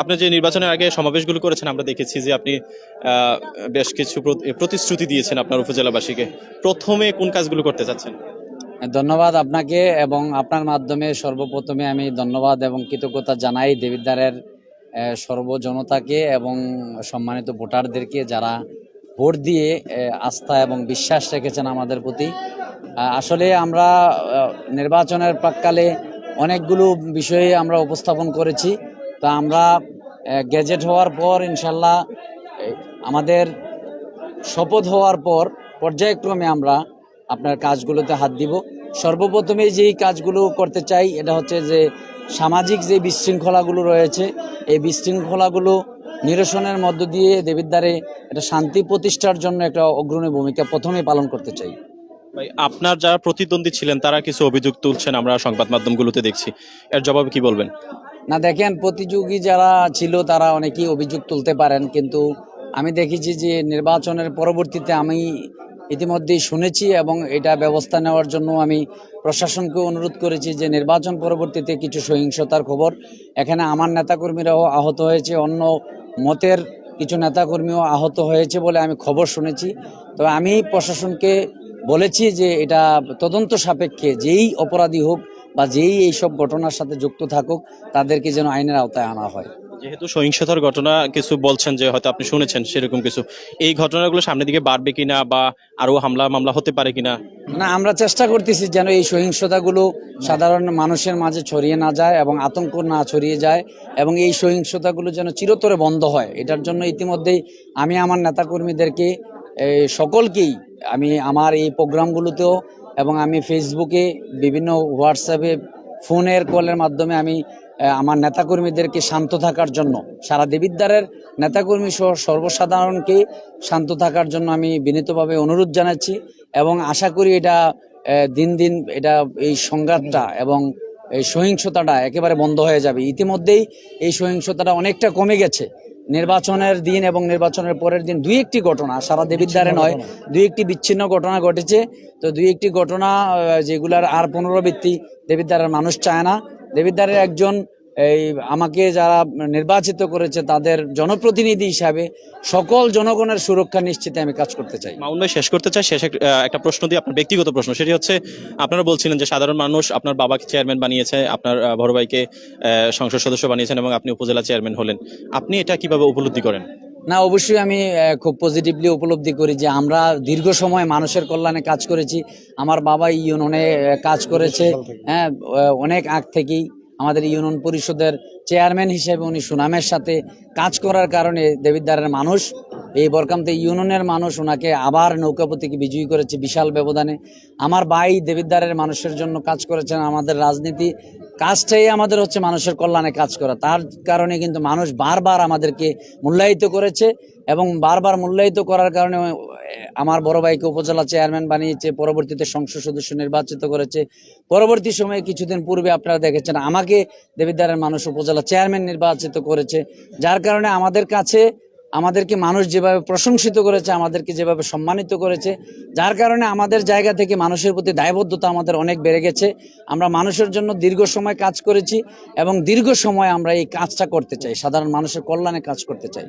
আপনি যে নির্বাচনের আগে সমাবেশগুলো করেছেন, আমরা দেখেছি যে আপনি বেশ কিছু প্রতিশ্রুতি দিয়েছেন আপনার উপজেলাবাসীকে। প্রথমে কোন কাজগুলো করতে চাচ্ছেন? ধন্যবাদ আপনাকে এবং আপনার মাধ্যমে সর্বপ্রথমে আমি ধন্যবাদ এবং কৃতজ্ঞতা জানাই দেবিদ্বারের সর্বজনতাকে এবং সম্মানিত ভোটারদেরকে যারা ভোট দিয়ে আস্থা এবং বিশ্বাস রেখেছেন আমাদের প্রতি। আসলে আমরা নির্বাচনের প্রাককালে অনেকগুলো বিষয়ে আমরা উপস্থাপন করেছি। তা আমরা গেজেট হওয়ার পর ইনশাল্লাহ আমাদের শপথ হওয়ার পর পর্যায়ক্রমে আমরা আপনার কাজগুলোতে হাত দিব। সর্বপ্রথমে যেই কাজগুলো করতে চাই, এটা হচ্ছে যে সামাজিক যে বিশৃঙ্খলাগুলো রয়েছে, এই বিশৃঙ্খলাগুলো নিরসনের মধ্য দিয়ে দেবিদ্বারে একটা শান্তি প্রতিষ্ঠার জন্য একটা অগ্রণী ভূমিকা প্রথমে পালন করতে চাই। ভাই, আপনার যারা প্রতিদ্বন্দ্বী ছিলেন, তারা কিছু অভিযোগ তুলছেন, আমরা সংবাদ মাধ্যমগুলোতে দেখছি। এর জবাবে কি বলবেন? না, দেখেন, প্রতিযোগী যারা ছিল তারা অনেকেই অভিযোগ তুলতে পারেন, কিন্তু আমি দেখেছি যে নির্বাচনের পরবর্তীতে আমি ইতিমধ্যেই শুনেছি এবং এটা ব্যবস্থা নেওয়ার জন্য আমি প্রশাসনকে অনুরোধ করেছি যে নির্বাচন পরবর্তীতে কিছু সহিংসতার খবর। এখানে আমার নেতাকর্মীরাও আহত হয়েছে, অন্য মতের কিছু নেতাকর্মীও আহত হয়েছে বলে আমি খবর শুনেছি। তো আমি প্রশাসনকে বলেছি যে এটা তদন্ত সাপেক্ষে যেই অপরাধী হোক বা যেই এইসব ঘটনার সাথে যুক্ত থাকুক তাদেরকে যেন আইনের আওতায় আনা হয়। যেহেতু সহিংসতার ঘটনা কিছু বলছেন যে হয়তো আপনি শুনেছেন সেরকম কিছু এই ঘটনাগুলো সামনের দিকে বাড়বে কিনা বা আরও হামলা মামলা হতে পারে কিনা? না আমরা চেষ্টা করতেছি যেন এই সহিংসতাগুলো সাধারণ মানুষের মাঝে ছড়িয়ে না যায় এবং আতঙ্ক না ছড়িয়ে যায় এবং এই সহিংসতাগুলো যেন চিরতরে বন্ধ হয়। এটার জন্য ইতিমধ্যেই আমি আমার নেতাকর্মীদেরকে সকলকেই আমি আমার এই প্রোগ্রামগুলোতেও এবং আমি ফেসবুকে বিভিন্ন হোয়াটসঅ্যাপে ফোনের কলের মাধ্যমে আমি আমার নেতাকর্মীদেরকে শান্ত থাকার জন্য, সারা দেবিদ্বারের নেতাকর্মী সহ সর্বসাধারণকে শান্ত থাকার জন্য আমি বিনীতভাবে অনুরোধ জানাচ্ছি এবং আশা করি এটা দিন দিন এটা এই সংঘাতটা এবং এই সহিংসতাটা একেবারে বন্ধ হয়ে যাবে। ইতিমধ্যেই এই সহিংসতাটা অনেকটা কমে গেছে। নির্বাচনের দিন এবং নির্বাচনের পরের দিন দুই একটি ঘটনা সারা দেবিদ্বারে নয় দুই একটি বিচ্ছিন্ন ঘটনা ঘটেছে। তো দুই একটি ঘটনা যেগুলার আর পুনরাবৃত্তি দেবিদ্বারের মানুষ চায় না। দেবিদ্বারের একজন এই আমাকে যারা নির্বাচিত করেছে তাদের জনপ্রতিনিধি হিসাবে সকল জনগণের সুরক্ষা নিশ্চিতে আমি কাজ করতে চাই। মাউন ভাই শেষ করতে চাই শেষ একটা প্রশ্ন দিয়ে আপনার ব্যক্তিগত প্রশ্ন। সেটি হচ্ছে আপনারা বলছিলেন যে সাধারণ মানুষ আপনার বাবাকে চেয়ারম্যান বানিয়েছে আপনার বড় ভাইকে সংসদ সদস্য বানিয়েছেন এবং আপনি উপজেলা চেয়ারম্যান হলেন। আপনি এটা কীভাবে উপলব্ধি করেন? না অবশ্যই আমি খুব পজিটিভলি উপলব্ধি করি যে আমরা দীর্ঘ সময় মানুষের কল্যাণে কাজ করেছি। আমার বাবা ইউনিয়নে কাজ করেছে হ্যাঁ অনেক আগ থেকেই। আমাদের ইউনিয়ন পরিষদের চেয়ারম্যান হিসেবে উনি সুনামের সাথে কাজ করার কারণে দেবিদ্বারের মানুষ, এই বরকামতে ইউনিয়নের মানুষ ওনাকে আবার নৌকাপতিকে বিজয়ী করেছে বিশাল ব্যবধানে। আমার ভাই দেবিদ্বারের মানুষের জন্য কাজ করেছেন, আমাদের রাজনীতি কাজটাই আমাদের হচ্ছে মানুষের কল্যাণে কাজ করা। তার কারণে কিন্তু মানুষ বারবার আমাদেরকে মূল্যায়িত করেছে এবং বারবার মূল্যায়িত করার কারণে আমার বড় ভাইকে উপজেলা চেয়ারম্যান বানিয়েছে, পরবর্তীতে সংসদ সদস্য নির্বাচিত করেছে। পরবর্তী সময়ে কিছুদিন পূর্বে আপনারা দেখেছেন, আমাকে দেবিদ্বারের মানুষ উপজেলা চেয়ারম্যান নির্বাচিত করেছে। যার কারণে আমাদের কাছে, আমাদেরকে মানুষ যেভাবে প্রশংসিত করেছে, আমাদেরকে যেভাবে সম্মানিত করেছে, যার কারণে আমাদের জায়গা থেকে মানুষের প্রতি দায়বদ্ধতা আমাদের অনেক বেড়ে গেছে। আমরা মানুষের জন্য দীর্ঘ সময় কাজ করেছি এবং দীর্ঘ সময় আমরা এই কাজটা করতে চাই, সাধারণ মানুষের কল্যাণে কাজ করতে চাই।